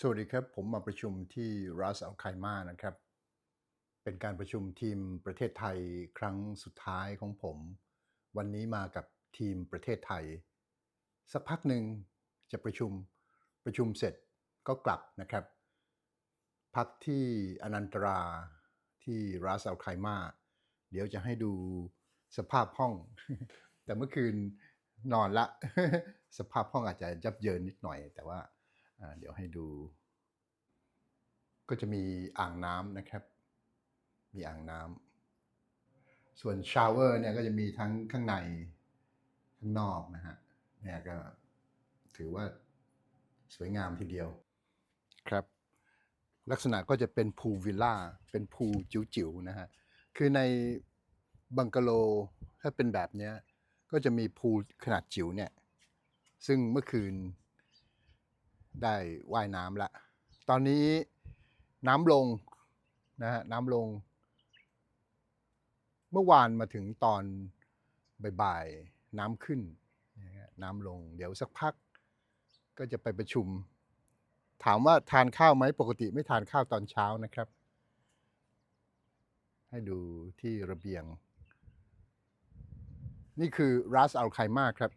สวัสดีครับ ผมมาประชุมที่รัสอัลไคมานะครับ เป็นการประชุมทีมประเทศไทยครั้งสุดท้ายของผม วันนี้มากับทีมประเทศไทย สักพักหนึ่งจะประชุมประชุมเสร็จก็กลับนะครับ พักที่อนันตราที่รัสอัลไคมาเดี๋ยวจะให้ดูสภาพห้อง แต่เมื่อคืนนอนละ สภาพห้องอาจจะยับเยินนิดหน่อย แต่ว่าอ่า เดี๋ยวให้ดู ก็จะมีอ่างน้ำนะครับ มีอ่างน้ำส่วนชาวเวอร์เนี่ยก็จะมีทั้งข้างในข้างนอกนะฮะเนี่ยก็ถือว่าสวยงามทีเดียวครับ ลักษณะก็จะเป็นพูลวิลล่า เป็นพูลจิ๋วๆนะฮะ คือในบังกะโลถ้าเป็นแบบเนี้ยก็จะมีพูลขนาดจิ๋วเนี่ย ซึ่งเมื่อคืน ได้ว่ายน้ำละตอนนี้น้ำลงนะฮะน้ำลง เมื่อวานมาถึงตอนบ่ายๆน้ำขึ้น น้ำลง เดี๋ยวสักพักก็จะไปประชุม ถามว่าทานข้าวไหมปกติไม่ทานข้าวตอนเช้านะครับ ให้ดูที่ระเบียง นี่คือรัสอัลไคมาครับ